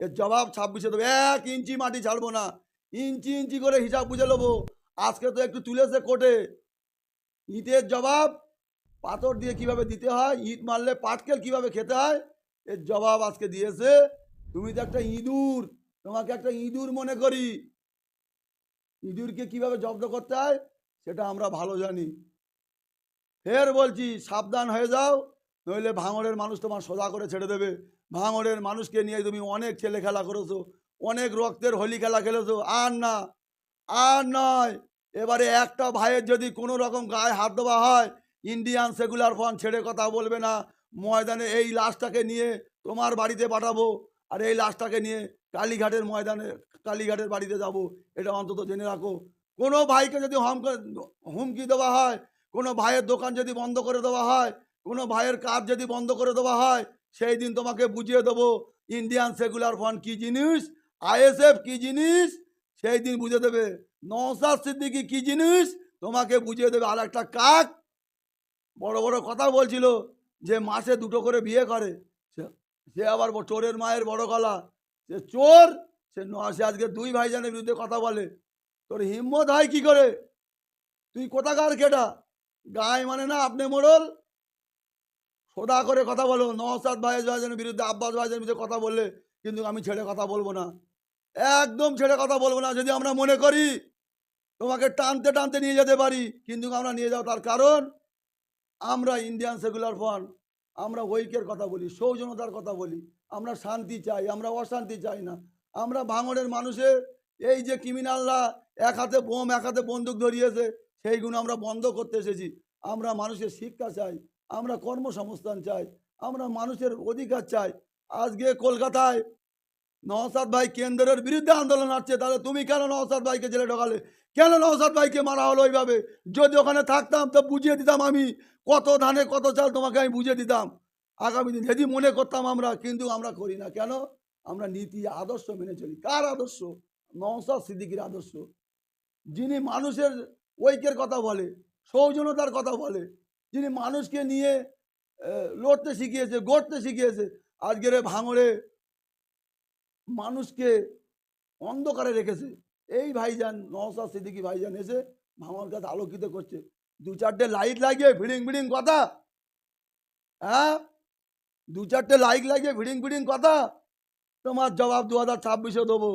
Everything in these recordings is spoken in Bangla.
এর জবাব ছাব্বিশে দেবো। এক ইঞ্চি মাটি ছাড়বো না। ইঞ্চি ইঞ্চি করে হিসাব বুঝে নেব। আজকে তো একটু তুলেছে কোর্টে। ইটের জবাব, পাথর দিয়ে কীভাবে দিতে হয়, ইট মারলে পাটকেল কীভাবে খেতে হয়, এর জবাব আজকে দিয়েছে। তুমি তো একটা ইঁদুর, তোমাকে একটা ইঁদুর মনে করি। ইঁদুরকে কীভাবে জব্দ করতে হয়, সেটা আমরা ভালো জানি। ফের বলছি, সাবধান হয়ে যাও। নইলে ভাঙড়ের মানুষ তোমার সোজা করে ছেড়ে দেবে। ভাঙড়ের মানুষকে নিয়ে তুমি অনেক ছেলে খেলা করেছ, অনেক রক্তের হোলি খেলা খেলেছো। আর না, আর নয়, এবারে একটা ভাইয়ের যদি কোনো রকম গায়ে হাত দেওয়া হয়, ইন্ডিয়ান সেকুলার ফ্রন্ট ছেড়ে কথা বলবে না। ময়দানে এই লাশটাকে নিয়ে তোমার বাড়িতে পাঠাবো আর এই লাশটাকে নিয়ে কালীঘাটের ময়দানে, কালীঘাটের বাড়িতে যাব, এটা অন্তত জেনে রাখো। কোনো ভাইকে যদি হুমকি দেওয়া হয়, কোনো ভাইয়ের দোকান যদি বন্ধ করে দেওয়া হয় কোনো ভাইয়ের কাজ যদি বন্ধ করে দেওয়া হয়, সেই দিন তোমাকে বুঝিয়ে দেবো ইন্ডিয়ান সেকুলার ফ্রন্ট কী জিনিস আইএসএফ কী জিনিস, সেই দিন বুঝে দেবে। নওসাদ সিদ্দিকি কী জিনিস, তোমাকে বুঝিয়ে দেবে। আর একটা কাক বড় বড় কথা বলছিল যে মাসে দুটো করে বিয়ে করে। সে- আবার চোরের মায়ের বড় গলা। সে চোর, সে সে আজকে দুই ভাইজানের বিরুদ্ধে কথা বলে। তোর হিম্মত হয় কি করে? তুই কোথাকার কেটা গায়ে মানে না আপনি মোড়ল? সোদা করে কথা বলো। নওসাদ ভাই ভাইজানের বিরুদ্ধে আব্বাস ভাইজানের বিরুদ্ধে কথা বললে কিন্তু আমি ছেড়ে কথা বলব না। একদম ছেড়ে কথা বলব না। যদি আমরা মনে করি তোমাকে টানতে টানতে নিয়ে যেতে পারি, কিন্তু আমরা নিয়ে যাও। তার কারণ আমরা ইন্ডিয়ান সেকুলার ফ্রন্ট আমরা ঐক্যের কথা বলি সৌজনতার কথা বলি। আমরা শান্তি চাই, আমরা অশান্তি চাই না। আমরা ভাঙড়ের মানুষের এই যে ক্রিমিনালরা এক হাতে বোম, এক হাতে বন্দুক ধরিয়েছে, সেইগুলো আমরা বন্ধ করতে এসেছি। আমরা মানুষের শিক্ষা চাই আমরা কর্মসংস্থান চাই, আমরা মানুষের অধিকার চাই। আজকে কলকাতায় নওসাদ ভাই কেন্দ্রের বিরুদ্ধে আন্দোলন হচ্ছে তাহলে তুমি কেন নওসাদ ভাইকে জেলে ঢোকালে? কেন নওসাদ ভাইকে মারা হলো ওইভাবে যদি ওখানে থাকতাম তো বুঝিয়ে দিতাম আমি, কত ধানে কত চাল তোমাকে আমি বুঝিয়ে দিতাম। আগামী দিন যদি মনে করতাম আমরা, কিন্তু আমরা করি না। কেন? আমরা নীতি, আদর্শ মেনে চলি। কার আদর্শ? নওসাদ সিদ্দিকির আদর্শ। যিনি মানুষের ঐক্যের কথা বলে সৌজনতার কথা বলে যিনি মানুষকে নিয়ে লড়তে শিখিয়েছে, গড়তে শিখিয়েছে, আজকের এ ভাঙড়ে মানুষকে অন্ধকারে রেখেছে। এই ভাইজান নওসাদ সিদ্দিকি ভাইজান এসে ভাঙর কাছে আলোকিত করছে। দু চারটে লাইট লাগিয়ে ভিড়িং ভিড়িং কথা হ্যাঁ? দু চারটে লাইট লাগিয়ে ভিড়িং ভিড়িং কথা, তোমার জবাব দু হাজার ছাব্বিশে দেবো।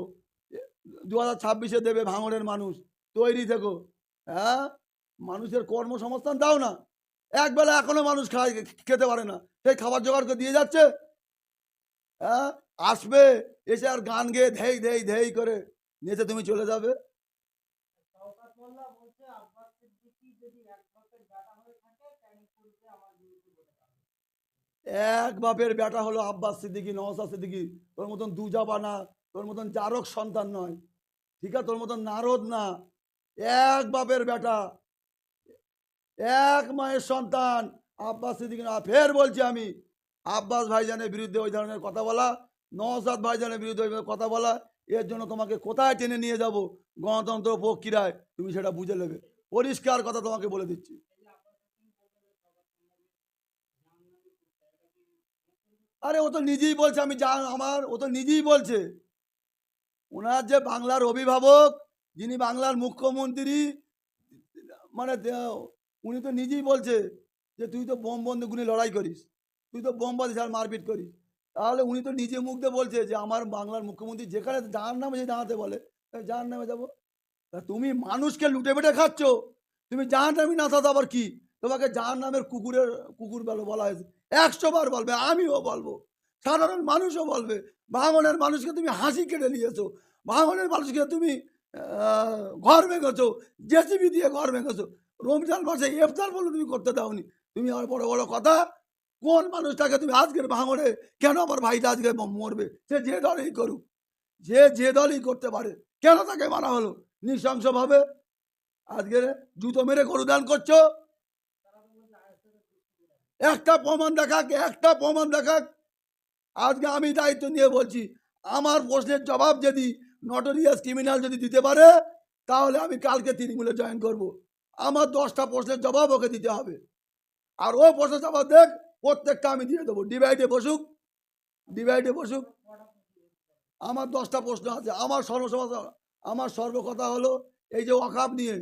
দু হাজার ছাব্বিশে দেবে ভাঙড়ের মানুষ। তৈরি থেকো হ্যাঁ? মানুষের কর্মসংস্থান দাও না। একবেলা এখনও মানুষ খায় খেতে পারে না। সেই খাবার জোগাড় করে দিয়ে যাচ্ছে। হ্যাঁ? আসবে, এসে আর গান গেয়ে ধেই ধেই ধেই করে নেচে তুমি চলে যাবে। এক বাপের বেটা হলো আব্বাস সিদ্দিকি নওসাদ সিদ্দিকি। তোর মতন দুজাবা না তোর মতন জারক সন্তান নয়। ঠিক আছে? তোর মতন নারদ না। এক বাপের বেটা এক মায়ের সন্তান। আব্বাস সিদ্দিকি না, ফের বলছি আমি, আব্বাস ভাইজানের বিরুদ্ধে ওই ধরনের কথা বলা নওসাদ ভাইজানের বিরুদ্ধে ওই কথা বলা, এর জন্য তোমাকে কোথায় টেনে নিয়ে যাব? গণতন্ত্র প্রক্রিয়ায় তুমি সেটা বুঝে নেবে। পরিষ্কার কথা তোমাকে বলে দিচ্ছি। আরে, ও তো নিজেই বলছে, আমি যা, আমার, ও তো নিজেই বলছে। ওনার যে বাংলার অভিভাবক, যিনি বাংলার মুখ্যমন্ত্রী মানে উনি তো নিজেই বলছে যে তুই তো বোম বন্দুক গুলি লড়াই করিস, তুই তো বোম বাদিস আর মারপিট করিস। তাহলে উনি তো নিজে মুখ দিয়ে বলছে যে আমার বাংলার মুখ্যমন্ত্রী যেখানে যার নামে যে দাঁড়াতে বলে যার নামে যাব? তা তুমি মানুষকে লুটে বেটে খাচ্ছ, তুমি যার নামে না থাকো আবার কি? তোমাকে যার নামের কুকুরের, কুকুর বলো, বলা হয়েছে। একশো বার বলবে, আমিও বলব। সাধারণ মানুষও বলবে ভাঙনের মানুষকে তুমি হাসি কেটে নিয়েছো ভাঙনের মানুষকে তুমি ঘর ভেঙেছো, জেসিবি দিয়ে ঘর ভেঙেছো। রমজান মাসে ইফতার বলে তুমি করতে দাওনি। তুমি আমার বড় বড় কথা। কোন মানুষটাকে তুমি আজকের ভাঙড়ে কেন আমার ভাইটা আজকে মরবে? সে যে দলই করুক যে যে দলই করতে পারে, কেন তাকে মারা হলো? নৃশংসভাবে আজকে জুতো মেরে গরুদান করছ? একটা প্রমাণ দেখাক, একটা প্রমাণ দেখাক। আজকে আমি দায়িত্ব নিয়ে বলছি, আমার প্রশ্নের জবাব যদি নটোরিয়াস ক্রিমিনাল যদি দিতে পারে, তাহলে আমি কালকে তৃণমূলে জয়েন করব। আমার দশটা প্রশ্নের জবাব ওকে দিতে হবে। আর ও প্রশ্নের জবাব দেখ, প্রত্যেকটা আমি দিয়ে দেবো। ডিভাইডে বসুক ডিভাইডে বসুক। আমার দশটা প্রশ্ন আছে। আমার সর্বসমস্যা আমার সর্বকথা হলো, এই যে অকাপ নিয়ে